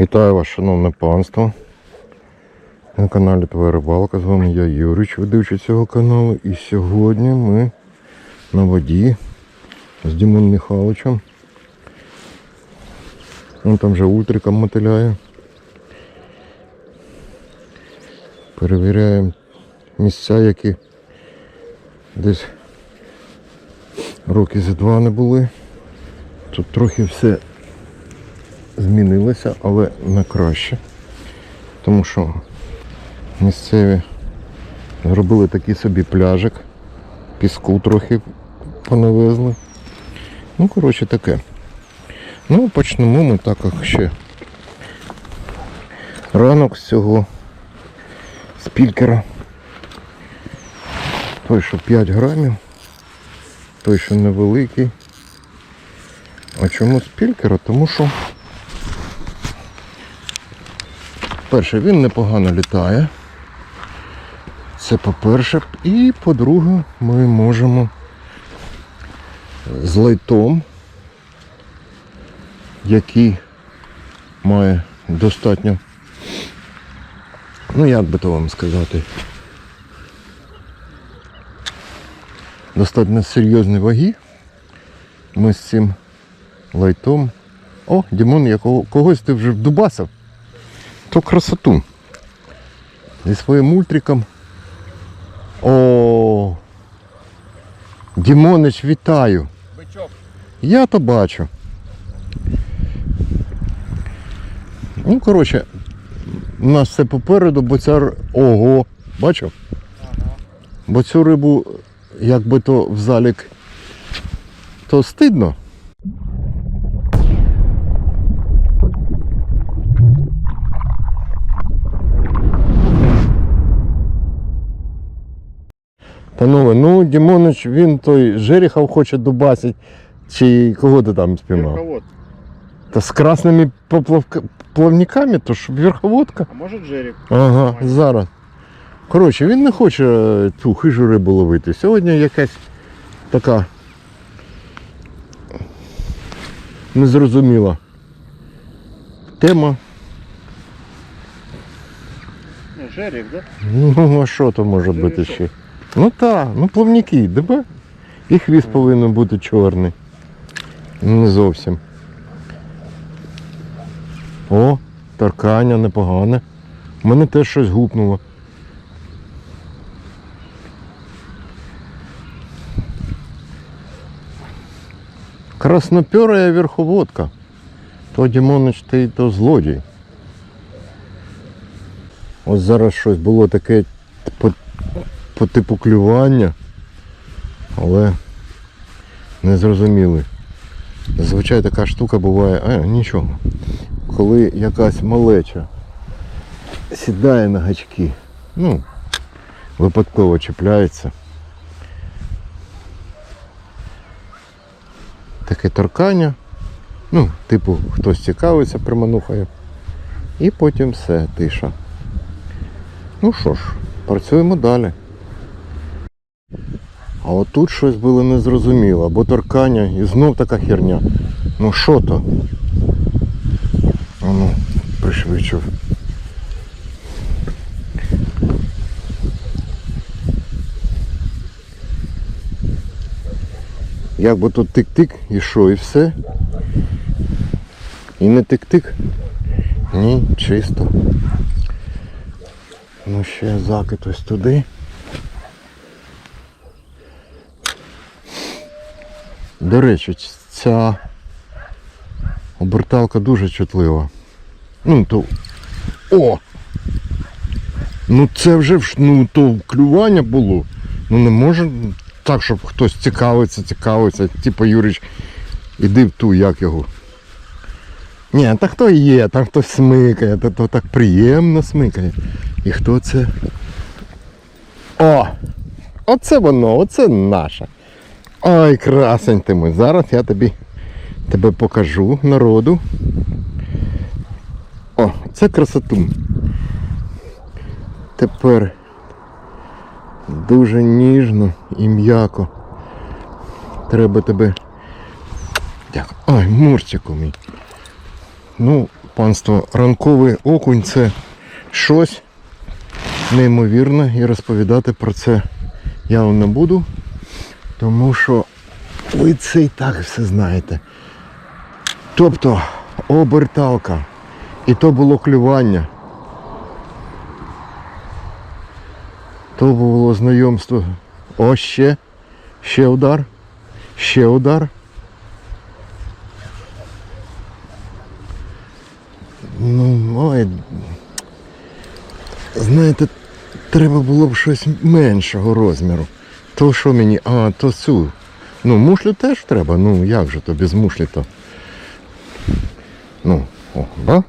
Вітаю вас, шановне панство. На каналі Твоя Рибалка. З вами я Юрич, ведучий цього каналу. І сьогодні ми на воді з Дімон Михайловичем. Він там вже ультриком мотиляє. Перевіряємо місця, які десь роки за два не були. Тут трохи все змінилося, але на краще. Тому що місцеві зробили такий собі пляжик, піску трохи понавезли. Ну, коротше, таке. Ну, почнемо ми так як ще. Ранок з цього спількера. Той, що 5 грамів, той, що невеликий. А чому спількера? Тому що Перше, він непогано літає. Це по-перше. І по-друге, ми можемо з лайтом, який має достатньо, ну як би то вам сказати, достатньо серйозні ваги. Ми з цим лайтом. О, Дімон, якого когось ти вже вдубасив то красоту. Зі своїм мультриком. О, Дімонич, вітаю. Бичок. Я то бачу. Ну, коротше, у нас все попереду, бо ця Ого, бачив? Бо цю рибу, як би то в залік, то стидно. Панове, ну Дімонич, він той Жеріхов хоче дубасить, чи кого ти там спіймав? Верховод. Та з красними поплавка- плавниками, то ж верховодка. А може Джерік? Ага, зараз. Коротше, він не хоче е, цю хижу рибу ловити. Сьогодні якась така незрозуміла тема. Ну, Жерік, да? Ну, а що то може бути ще? Ну так, ну плавники, диби. І хвіст повинен бути чорний. Ну, Не зовсім. О, таркання непогане. У мене теж щось гупнуло. Краснопёрая верховодка. То Дімонич ти то злодій. Ось зараз щось було таке по, типу клювання, але не зрозуміли. Зазвичай така штука буває, а нічого. Коли якась малеча сідає на гачки, ну, випадково чіпляється. Таке торкання. Ну, типу, хтось цікавиться, приманухає. І потім все, тиша. Ну що ж, працюємо далі. А от тут щось було незрозуміло, або торкання і знов така херня. Ну що то? А ну, пришвидшив. Як би тут тик-тик і що, і все. І не тик-тик. Ні, чисто. Ну ще закид ось туди. До речі, ця оберталка дуже чутлива. Ну то. О! Ну це вже ну то клювання було. Ну не може так, щоб хтось цікавиться, цікавиться. Типу Юрич, іди в ту, як його. Ні, та хто є, там хтось смикає, то, то так приємно смикає. І хто це? О! Оце воно, оце наше. Ой, красень ти мой. Зараз я тобі тебе покажу народу. О, це красоту. Тепер дуже ніжно і м'яко. Треба тебе. Дякую. Ой, мурчику мій. Ну, Панство, ранковий окунь це щось неймовірне і розповідати про це я вам не буду, тому що ви це і так все знаєте. Тобто оберталка. І то було клювання. То було знайомство. О, ще. Ще удар. Ще удар. Ну, ой. Знаєте, треба було б щось меншого розміру. То що мені. А, то цю. Ну, мушлю теж треба. Ну, як же то без мушлі то. Ну, о, да?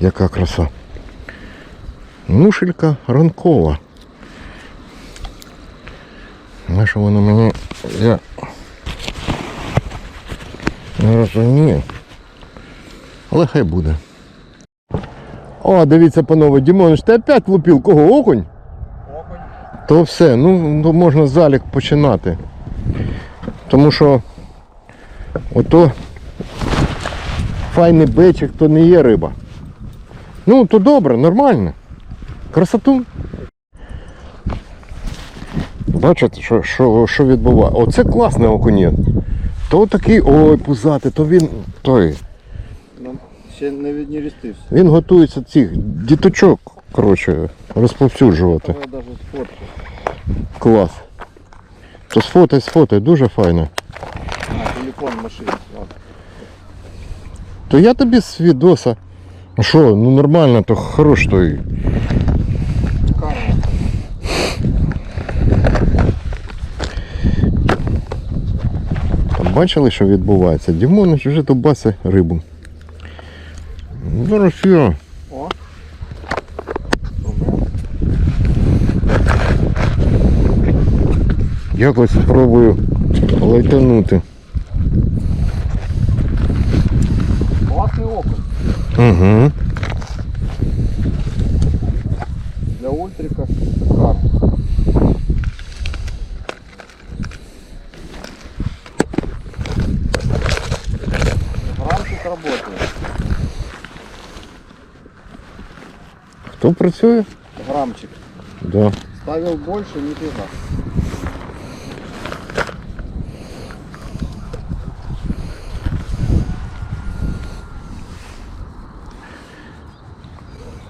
Яка краса. Мушелька ранкова. На що вона мені. Я. Не розумію. Але хай буде. О, дивіться, панове, Дімонич, ти опять влупив кого? Окунь? То все, ну, ну можна залік починати. Тому що ото файний бичик то не є риба. Ну, то добре, нормально. Красоту. Бачите, що, що, що відбувається? Оце класний окунєт. То такий, ой, пузатий, то він той. Ну, ще не віднерістився. Він готується цих діточок, коротше, розповсюджувати. Клас. То сфотай, сфотай, дуже файно. А, телефон в машині. То я тобі з відоса. А що, ну нормально, то хорош той. Бачили, що відбувається? Дімонич вже тубасе рибу. Зараз я. Якось спробую лайтанути. Класний окунь. Угу. Для ультрика шикарно. Грамчик работает. Хто працює? Грамчик. Да. Ставил больше, нифига.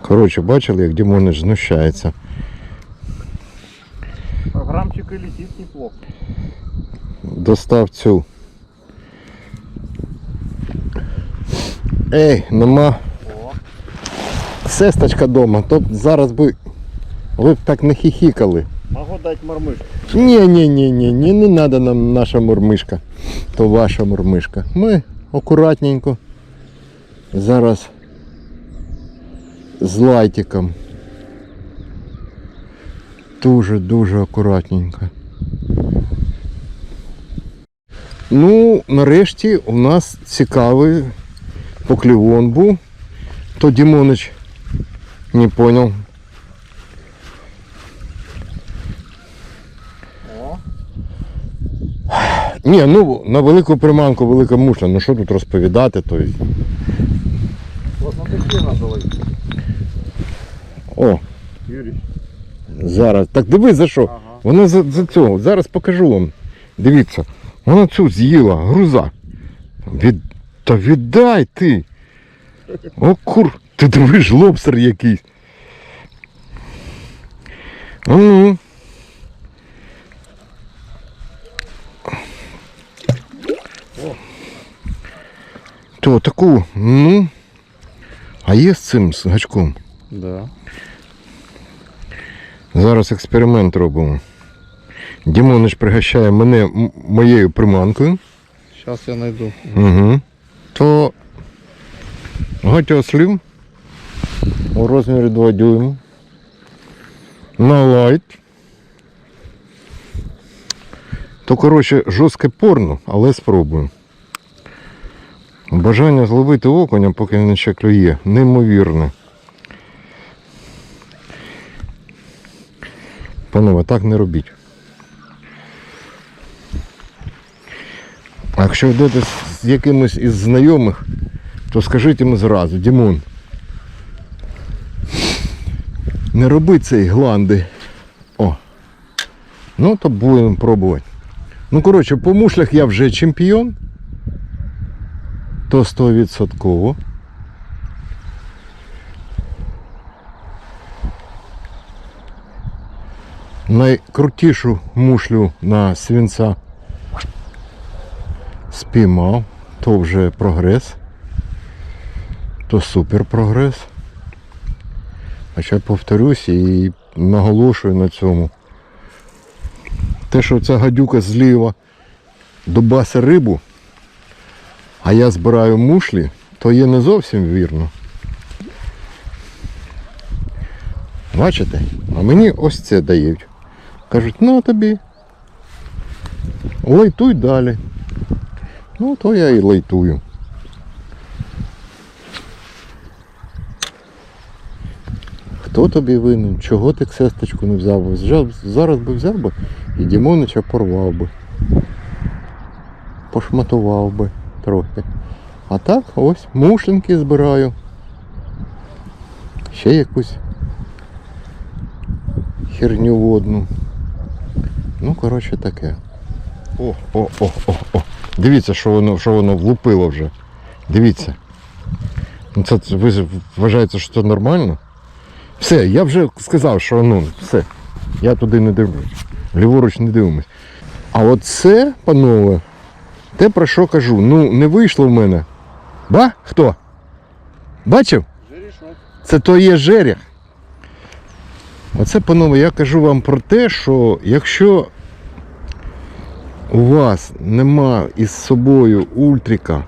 Коротше, бачили, як Дімонич знущається. А грамчик и летит неплохо. Достав цю. Ей, нема О. сесточка дома, то б зараз би ви б так не хіхікали. Могу дать мормышку. Ні, ні, ні, ні, ні, не треба нам наша мурмишка. То ваша мурмишка. Ми акуратненько. Зараз з лайтиком. Дуже-дуже акуратненько. Ну, нарешті у нас цікавий поклівон був. То Дімонич не понял. Ні, ну на велику приманку велика мушля, ну що тут розповідати, то й- Вот на ловить. О, Юрий. зараз. Так дивись за що. Ага. Вона за, за цього. Зараз покажу вам. Дивіться, вона цю з'їла, груза. Від... Та віддай ти. О, кур. Ти дивиш лобстер якийсь. А ну. То таку, ну. А є з цим з гачком? Да. Зараз експеримент робимо. Дімонич пригощає мене моєю приманкою. Сейчас я найду. Угу. То гатьослів у розмірі 2 дюйма. На лайт. То, коротше, жорстке порно, але спробую. Бажання зловити окуня, поки він ще клює, неймовірне. Панове, так не робіть. А якщо йдете з якимось із знайомих, то скажіть йому зразу, Дімон. Не роби цей гланди. О. Ну, то будемо пробувати. Ну, коротше, по мушлях я вже чемпіон. То 100%. Найкрутішу мушлю на свинця спіймав, то вже прогрес, то супер прогрес. А ще повторюсь і наголошую на цьому. Те, що ця гадюка зліва добасе рибу, а я збираю мушлі, то є не зовсім вірно. Бачите? А мені ось це дають. Кажуть, ну тобі. Лайтуй далі. Ну, то я і лайтую. Хто тобі винен? Чого ти ксесточку не взяв? Зараз би взяв би і Дімонича порвав би. Пошматував би трохи. А так ось мушлинки збираю. Ще якусь херню водну. Ну, коротше, таке. О, о, о, о, о. Дивіться, що воно, що воно влупило вже. Дивіться. Ну, Це ви вважаєте, що це нормально? Все, я вже сказав, що ну, все. Я туди не дивлюсь. Ліворуч не дивимось. А от це, панове, те про що кажу. Ну, не вийшло в мене. Ба? Хто? Бачив? Це то є жерех. Оце, панове, я кажу вам про те, що якщо у вас нема із собою ультрика,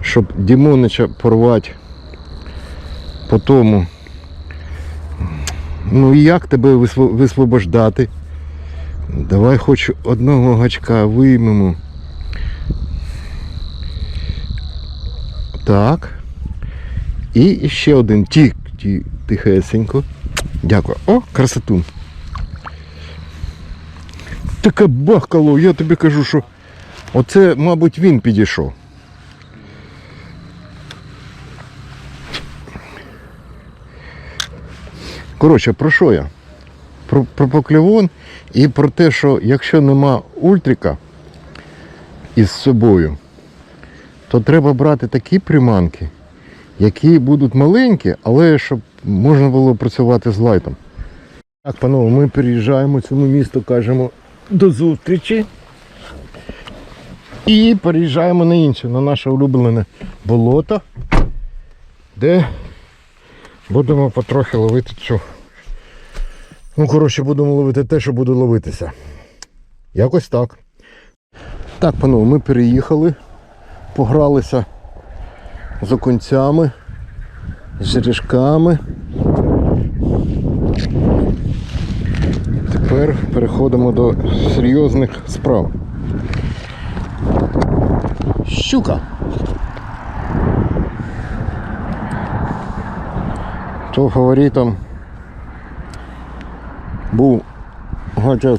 щоб Дімонича порвати по тому, ну і як тебе висвобождати? Давай хоч одного гачка виймемо. Так. І ще один тік, ті, тихесенько. Дякую. О, красоту. Таке бахкало, я тобі кажу, що оце, мабуть, він підійшов. Коротше, про що я? Про, про покльовон і про те, що якщо нема ультрика із собою, то треба брати такі приманки, які будуть маленькі, але щоб можна було працювати з лайтом. Так, панове, ми переїжджаємо цьому місту, кажемо до зустрічі. І переїжджаємо на інше, на наше улюблене болото, де будемо потрохи ловити цю. Ну, коротше, будемо ловити те, що буде ловитися. Якось так. Так, панове, ми переїхали, погралися з окунцями, з жерешками. Тепер переходимо до серйозних справ. Щука. То фаворитом був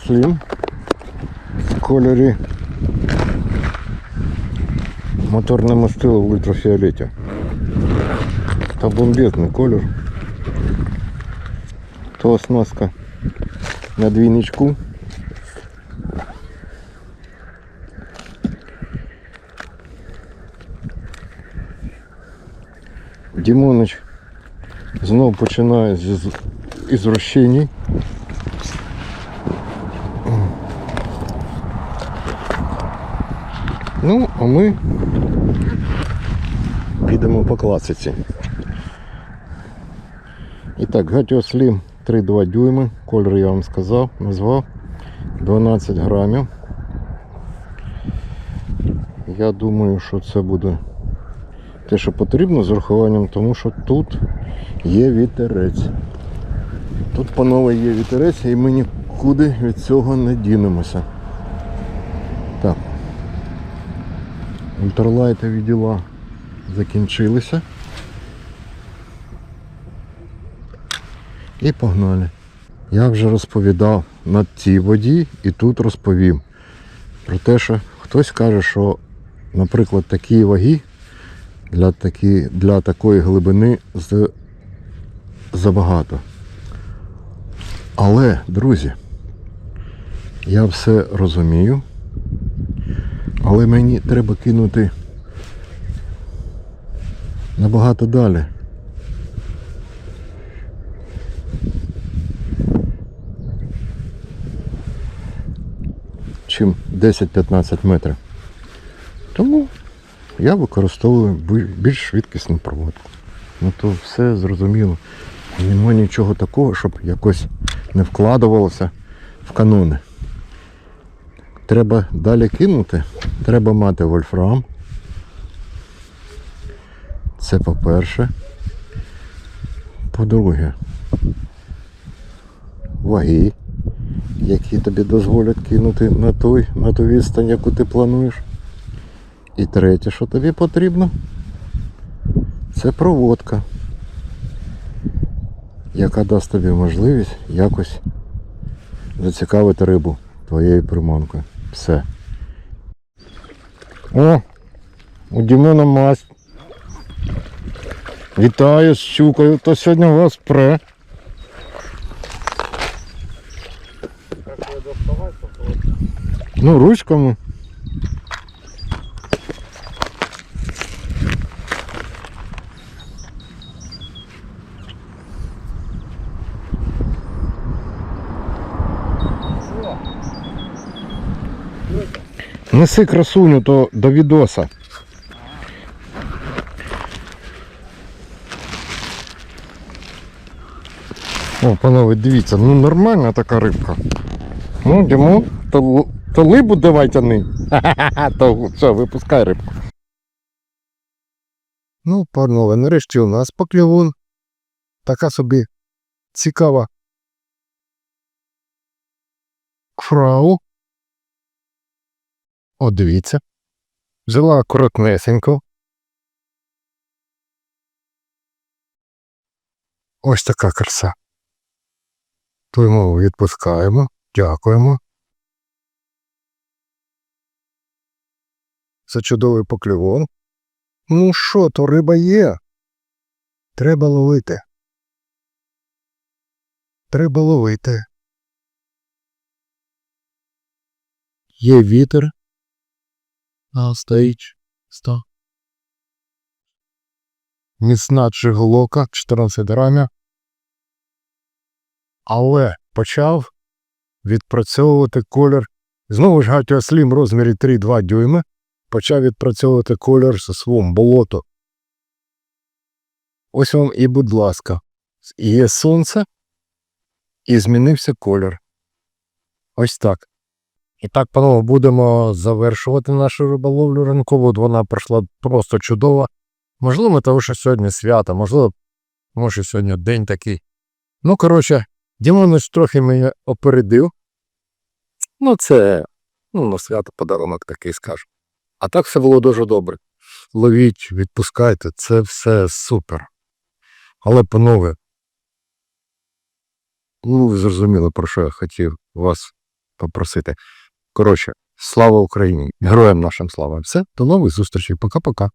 Слім в кольорі моторне мастило в ультрафіолеті. Та бомбезний колір. То оснастка на двійничку. Дімонич знов починає з із розчиній. Ну, а ми підемо по класиці. І так, Гатіо Slim 3,2 дюйми, кольор я вам сказав, назвав 12 грамів. Я думаю, що це буде те, що потрібно з урахуванням, тому що тут є вітерець. Тут, панове, є вітерець і ми нікуди від цього не дінемося. Так. Ультралайтові діла закінчилися. І погнали. Я вже розповідав на цій воді і тут розповім про те, що хтось каже, що, наприклад, такі ваги для, такі, для такої глибини з, забагато. Але, друзі, я все розумію, але мені треба кинути набагато далі. Чим 10-15 метрів. Тому я використовую більш швидкісну проводку. Ну то все зрозуміло. Нема нічого такого, щоб якось не вкладувалося в канони. Треба далі кинути. Треба мати вольфрам. Це по-перше. По-друге, ваги, які тобі дозволять кинути на той, на ту відстань, яку ти плануєш. І третє, що тобі потрібно, це проводка, яка дасть тобі можливість якось зацікавити рибу твоєю приманкою. Все. О! У Дімона масть. Вітаю з щукою, то сьогодні у вас пре. Ну, ручками. Неси красуню то до відоса. О, панове, дивіться, ну нормальна така рибка. Ну, Дімон, то, то либу давай тяни. То все, випускай рибку. Ну, панове, нарешті у нас покльовун. Така собі цікава. Фрау. О, дивіться. Жила коротнесенько. Ось така краса. Ту мову відпускаємо. Дякуємо. За чудовий покльовон. Ну що, то риба є. Треба ловити. Треба ловити. Є вітер. А стоїть. Сто. Міцна чиголока, 14 рамя. Але почав відпрацьовувати колір. Знову ж гатіослім розмірі 3,2 дюйми. Почав відпрацьовувати колір зі свом болото. Ось вам і, будь ласка, є сонце, і змінився колір. Ось так. І так, панове, будемо завершувати нашу риболовлю ранкову. Вона пройшла просто чудово. Можливо, тому що сьогодні свято, можливо, тому що сьогодні день такий. Ну, коротше, Дімонич трохи мене опередив. Ну, це ну, на свято подарунок такий скажу. А так все було дуже добре. Ловіть, відпускайте, це все супер. Але, панове, ну, ви зрозуміли, про що я хотів вас попросити. Коротше, слава Україні! Героям нашим слава! Все, до нових зустрічей. Пока-пока.